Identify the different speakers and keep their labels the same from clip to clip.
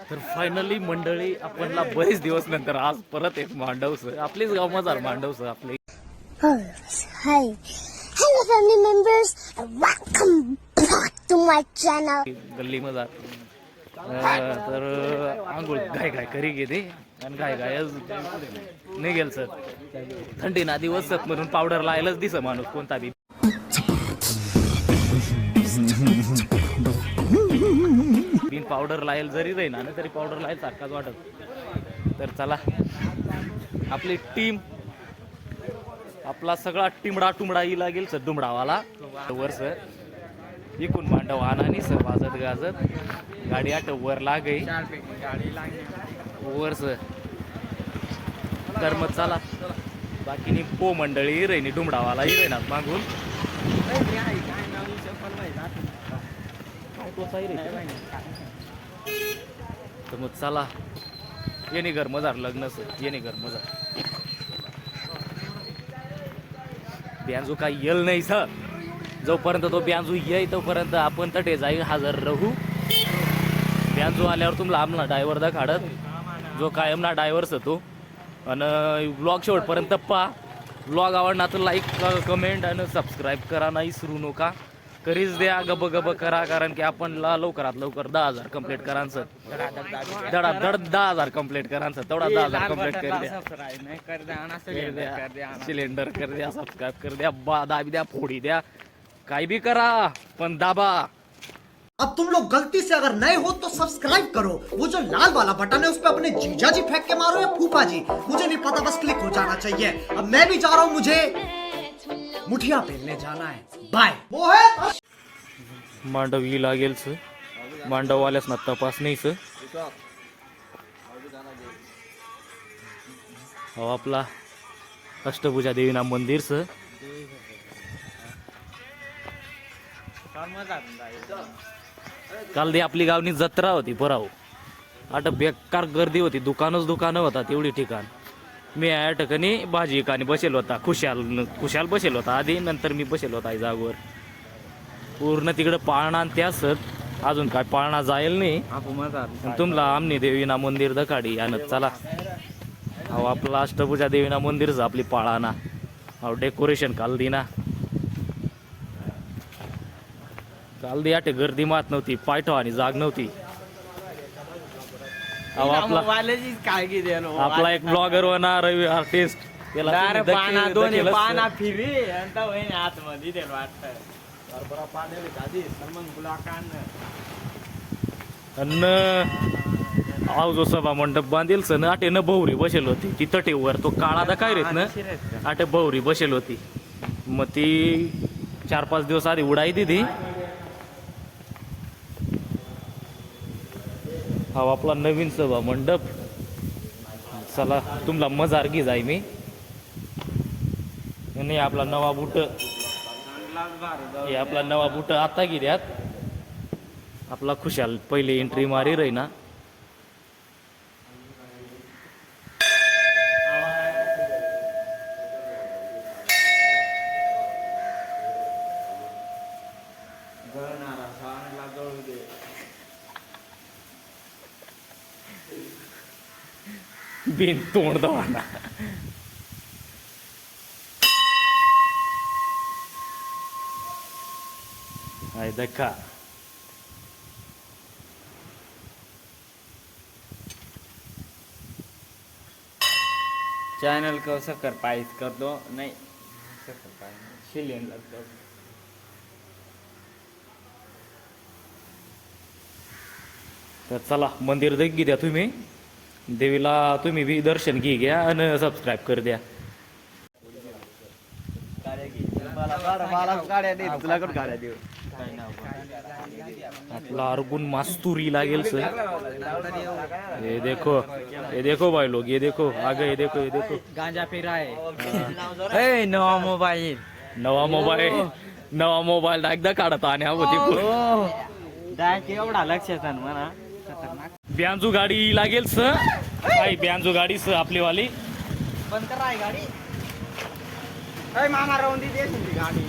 Speaker 1: तर फायनली मंडळी आपणला बरेच दिवस नंतर आज परत एक मांडवस आपलेच गाव मजार मांडवस आपले
Speaker 2: Hi. Hello family members. Welcome back to my channel.
Speaker 1: गल्ली मजार तर आंघोळ घाय घाय करी घेते आणि घाय घायच नाही गेल सर थंडी ना दिवस म्हणून पावडर लायलाच दिस माणूस कोणता बी पावडर लायल जरी राहीना ना तरी पावडर लायल सारखाच वाटत. तर चला आपली टीम आपला सगळा टिमडा टुमडा ही लागेल सर दुमडावाला वर सर इकून मांडव आणानी सर वाजत गाजत. गाडी आठ वर लागे. वर सर. तर मग चला बाकीनी पो मंडळी रहिनी डुमडावाला ही राहिनात मागून. आहे रे? तर मग चला. येणे घर मजार लग्न सर येणे घर मजार. ब्यांजू काय येल नाही सर जोपर्यंत तो ब्यांजू येई तोपर्यंत आपण तटे जाईल हजर राहू. ब्यांजू आल्यावर तुम्हाला आमला डायव्हर दा काढत जो कायम ना डायव्हरच तो. आणि ब्लॉग शेवटपर्यंत पहा. ब्लॉग आवडला तर लाईक कमेंट आणि सबस्क्राईब करा. नाही विसरू नका. करीच द्या, गब गब करा, कारण की आपण ला लवकरात लवकर दहा हज़ार कंप्लीट करा सर. दहा हज़ार कंप्लीट करा सर. तेवढा दहा हज़ार कंप्लीट कर द्या. सिलेंडर कर द्या सबस्क्राईब कर द्या, बा, दाबी द्या, फोडी द्या. काय बी करा, पण दाबा.
Speaker 3: अब तुम लोग गलती से अगर नए हो तो सब्सक्राइब करो। वो जो लाल वाला बटन है, उस पर अपने जीजा जी फेंक के मारो या फूफा जी। मुझे नहीं पता, बस क्लिक हो जाना चाहिए। अब मैं भी जा रहा हूँ, मुझे मुठिया पेलने जाना है। बाय
Speaker 1: मांडव ही लागेल सर मांडववाल्यास ना तपास नाही सर हो आपला अष्टभुजा देवीना मंदिर सर काल ती आपली गावनी जत्रा होती पराव आता बेकार गर्दी होती दुकानच दुकानं होता तेवढी ठिकाण. मी या ठिकाणी भाजी एकाने बसेल होता. खुशाल खुशाल बसेल होता. आधी नंतर मी बसेल होता आई जागवर. पूर्ण तिकडं पाळणा आणि असत अजून काय पाळणा जाईल नाही. तुम्हाला तुमला आमनी देवीना मंदिर दखाडी आणत चला. अहो आपला अष्टभुजा देवीना मंदिरच आपली पाळाना. अहो डेकोरेशन काल दिना. काल दी आटे गर्दी मात नव्हती पायठो आणि जाग नव्हती. अहो आपला
Speaker 4: काळजी द्या नो.
Speaker 1: आपला एक ब्लॉगर होणार रवी आर्टिस्ट
Speaker 4: पाना दोन्ही पाना फिरी आणि तो वहिनी आतमध्ये त्याला वाटतं बरोबर पाण्याला गादी तर मग गुलाकान
Speaker 1: अन्न आव जो सभा मंडप बांधेल सन आटे न बहुरी बसेल होती. ती तटेवर तो काळा दा काय रेत ना आटे बहुरी बसेल होती. मग ती चार पाच दिवस आधी उडाई दिली हा आपला नवीन सभा मंडप. चला तुमला मजार जाय मी. नाही आपला नवा बुट. हे आपला नवा बुट आता गिऱ्यात आपला खुशाल पहिले एंट्री मारी रही ना. बिन तोंड दवाना. आहे देखा.
Speaker 4: चैनल को शक्कर पाइस कर दो. नहीं शक्कर पाइस सिलेंडर कर दो.
Speaker 1: तर चला मंदिर देखी द्या तुम्ही? देवीला तुम्ही बी दर्शन घे घ्या आणि सबस्क्राईब कर द्या. आपला अर्गुन मास्तुरी लागेल सर. ये देखो ये देखो भाई लोग ये देखो आगे ये देखो ये देखो.
Speaker 4: गांजा है. ए नवा मोबाईल.
Speaker 1: नवा मोबाईल नवा मोबाईल एकदा काढत आणि होती
Speaker 4: डायरेक्ट एवढा लक्षात म्हणा
Speaker 1: ब्यांजू गाडी लागेल सर. काही ब्यांजू गाडी स आपली वाली
Speaker 4: बंद कर गाड़ी. मामा राहून दे गाडी.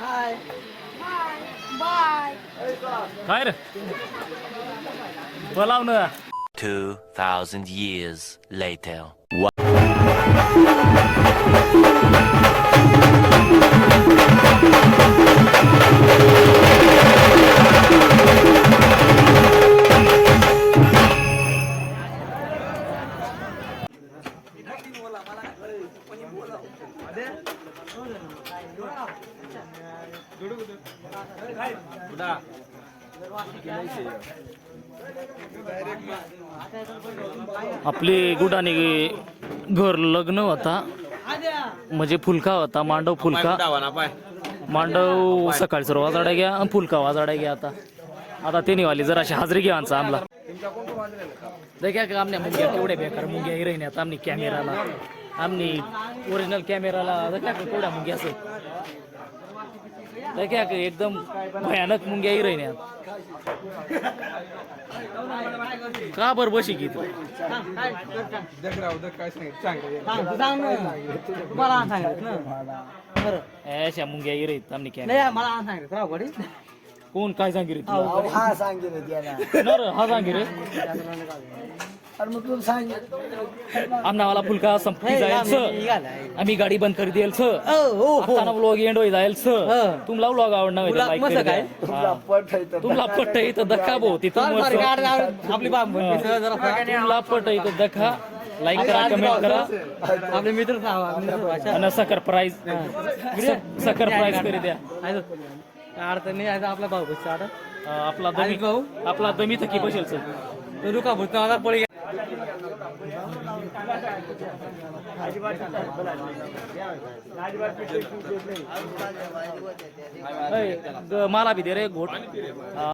Speaker 1: Bye. Bye. Bye.
Speaker 5: 2000 years later.
Speaker 1: आपली गुडाने घर लग्न होता. म्हणजे फुलका होता मांडव फुलका. मांडव सकाळी सर्व वाजाडा घ्या आणि फुलका वाजाडा घ्या आता. आता ते वाली जरा अशी हाजरी घ्या आमचा आमला. देखा का आमने मुंग्या केवढे बेकार मुंग्या हिरण्यात आम्ही कॅमेराला आमनी ओरिजिनल कॅमेराला देखा का केवढ्या मुंग्या असं. देखा का एकदम भयानक मुंग्या हिरण्यात का बर बशी की तू?
Speaker 6: मला सांगितलं ना बरं
Speaker 1: अशा मुंग्या हिरत आमनी
Speaker 6: नाही
Speaker 1: कॅमेरा
Speaker 6: मला सांगितलं
Speaker 1: कोण काय सांगितलं तुला?
Speaker 6: हा सांगितलं
Speaker 1: हा सांगे रे
Speaker 6: अरे मग तुला सांगितलं
Speaker 1: आमनावाला फुलका संपती जाईल आम्ही गाडी बंद कर देईल स
Speaker 6: हो हो
Speaker 1: आता व्लॉग एंड होई जाईल स
Speaker 6: हं.
Speaker 1: तुमला व्लॉग आवडणार
Speaker 6: मस्त काय?
Speaker 1: तुमला पट इथं दखा भाऊ तिथं.
Speaker 6: आपली बाप
Speaker 1: तुमला पट इथं दखा लाईक करा कमेंट करा.
Speaker 6: आपले मित्र
Speaker 1: आणि सकर प्राईज सकर प्राईज करी द्या.
Speaker 6: अडचण नाही आपला भाऊ बसचा
Speaker 1: आपला दमी
Speaker 6: आणि भाऊ?
Speaker 1: आपला दमी थकी बसेल सर.
Speaker 6: तो दुका भूत माझा पळी
Speaker 1: मला बी दे रे घोट.